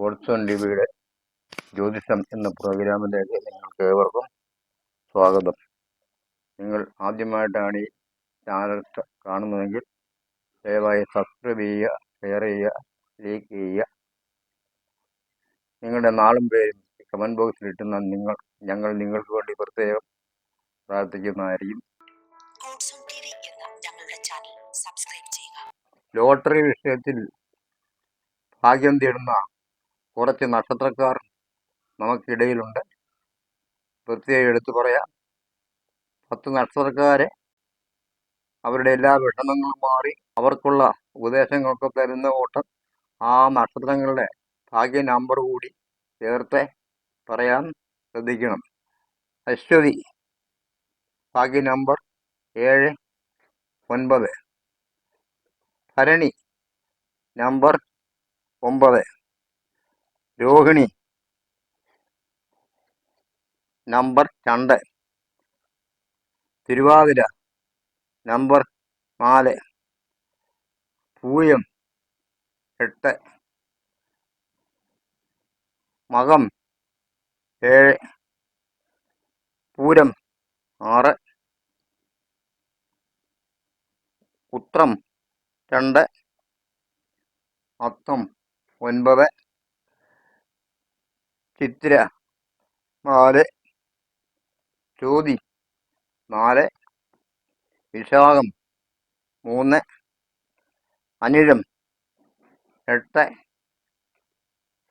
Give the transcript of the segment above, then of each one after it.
Godson ടിവിയുടെ ജ്യോതിഷം എന്ന പ്രോഗ്രാമിലേക്ക് നിങ്ങൾക്ക് ഏവർക്കും സ്വാഗതം. നിങ്ങൾ ആദ്യമായിട്ടാണ് ഈ ചാനൽ കാണുന്നതെങ്കിൽ ദയവായി സബ്സ്ക്രൈബ് ചെയ്യുക ഷെയർ ചെയ്യുക ലൈക്ക് ചെയ്യുക. നിങ്ങളുടെ നാളും പേരും കമന്റ് ബോക്സിൽ ഇട്ടുന്ന നിങ്ങൾ ഞങ്ങൾ നിങ്ങൾക്ക് വേണ്ടി പ്രത്യേകം പ്രാർത്ഥിക്കുന്നതായിരിക്കും. ലോട്ടറി വിഷയത്തിൽ ഭാഗ്യം തേടുന്ന കുറച്ച് നക്ഷത്രക്കാർ നമുക്കിടയിലുണ്ട്. പ്രത്യേകം എടുത്തു പറയാം. പത്ത് നക്ഷത്രക്കാരെ അവരുടെ എല്ലാ വിഷമങ്ങളും മാറി അവർക്കുള്ള ഉപദേശങ്ങളൊക്കെ തരുന്ന ഓട്ടം ആ നക്ഷത്രങ്ങളുടെ ഭാഗ്യ നമ്പർ കൂടി ചേർത്ത് പറയാൻ ശ്രദ്ധിക്കണം. അശ്വതി ഭാഗ്യ നമ്പർ ഏഴ് ഒൻപത്. ഭരണി നമ്പർ ഒമ്പത്. രോഹിണി. നമ്പർ രണ്ട്. തിരുവാതിര. നമ്പർ നാല്. പൂയം എട്ട്. മകം ഏഴ്. പൂരം ആറ്. ഉത്രം രണ്ട്. അത്തം ഒൻപത്. ചിത്തിര നാല് ചോതി നാല് വിശാഖം മൂന്ന് അനിഴം എട്ട്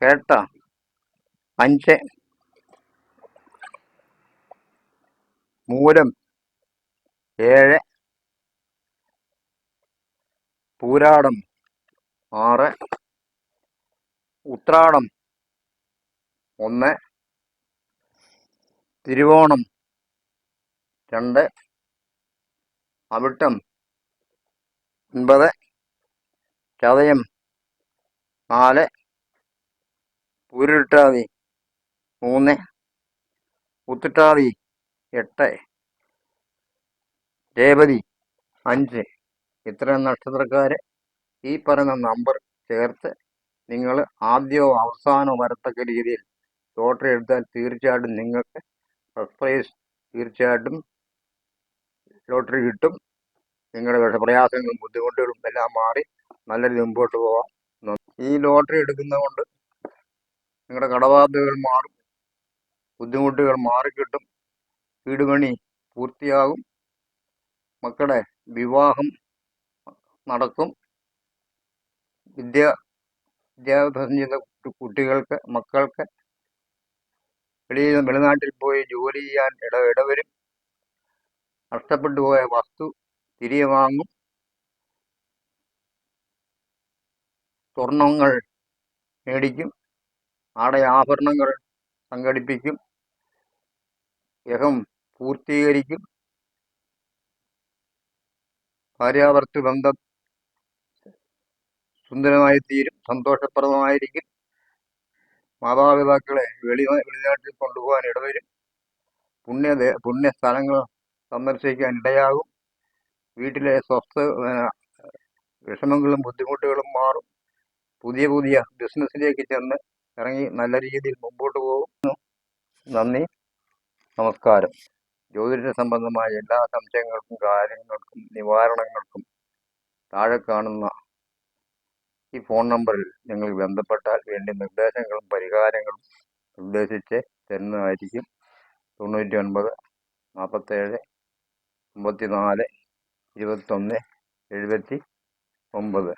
കേട്ട അഞ്ച് മൂലം ഏഴ് പൂരാടം ആറ് ഉത്രാടം ഒന്ന് തിരുവോണം രണ്ട് അവിട്ടം ഒൻപത് ചതയം നാല് പൂരിട്ടാതി മൂന്ന് ഉത്തിട്ടാതി എട്ട് രേവതി അഞ്ച്. ഇത്രയും നക്ഷത്രക്കാർ ഈ പറയുന്ന നമ്പർ ചേർത്ത് നിങ്ങൾ ആദ്യമോ അവസാനമോ വരത്തക്ക രീതിയിൽ ലോട്ടറി എടുത്താൽ തീർച്ചയായിട്ടും നിങ്ങൾക്ക് ഫസ്റ്റ് പ്രൈസ് തീർച്ചയായിട്ടും ലോട്ടറി കിട്ടും. നിങ്ങളുടെ വിഷപ്രയാസങ്ങളും ബുദ്ധിമുട്ടുകളും എല്ലാം മാറി നല്ല രീതിയിൽ മുമ്പോട്ട് പോവാം. ഈ ലോട്ടറി എടുക്കുന്നതുകൊണ്ട് നിങ്ങളുടെ കടബാധ്യതകൾ മാറും. ബുദ്ധിമുട്ടുകൾ മാറിക്കിട്ടും. വീട് പണി പൂർത്തിയാകും. മക്കളുടെ വിവാഹം നടക്കും. വിദ്യ വിദ്യാഭ്യാസം ചെയ്ത കുട്ടികൾക്ക് മക്കൾക്ക് വെളിയിൽ വെളിനാട്ടിൽ പോയി ജോലി ചെയ്യാൻ ഇട ഇടവരും നഷ്ടപ്പെട്ടു പോയ വസ്തു തിരികെ വാങ്ങും. സ്വർണങ്ങൾ മേടിക്കും. ആടെ ആഭരണങ്ങൾ സംഘടിപ്പിക്കും. യഹം പൂർത്തീകരിക്കും. ഭാര്യാവർത്തി ബന്ധം സുന്ദരമായി തീരും സന്തോഷപ്രദമായിരിക്കും. മാതാപിതാക്കളെ വെളി വെളിനാട്ടിൽ കൊണ്ടുപോകാൻ ഇടവരും. പുണ്യ പുണ്യ സ്ഥലങ്ങൾ സന്ദർശിക്കാൻ ഇടയാകും. വീട്ടിലെ സ്വസ്ഥ വിഷമങ്ങളും ബുദ്ധിമുട്ടുകളും മാറും. പുതിയ പുതിയ ബിസിനസ്സിലേക്ക് ചെന്ന് ഇറങ്ങി നല്ല രീതിയിൽ മുമ്പോട്ട് പോകും. നന്ദി. നമസ്കാരം. ജ്യോതിഷ സംബന്ധമായ എല്ലാ സംശയങ്ങൾക്കും കാര്യങ്ങൾക്കും നിവാരണങ്ങൾക്കും താഴെ കാണുന്ന ഈ ഫോൺ നമ്പറിൽ നിങ്ങൾ ബന്ധപ്പെട്ടാൽ വേണ്ട നിർദ്ദേശങ്ങളും പരിഹാരങ്ങളും നിർദ്ദേശിച്ച് തരുന്നതായിരിക്കും. തൊണ്ണൂറ്റി ഒൻപത് നാൽപ്പത്തേഴ് അമ്പത്തി നാല് ഇരുപത്തൊന്ന് എഴുപത്തി ഒമ്പത്.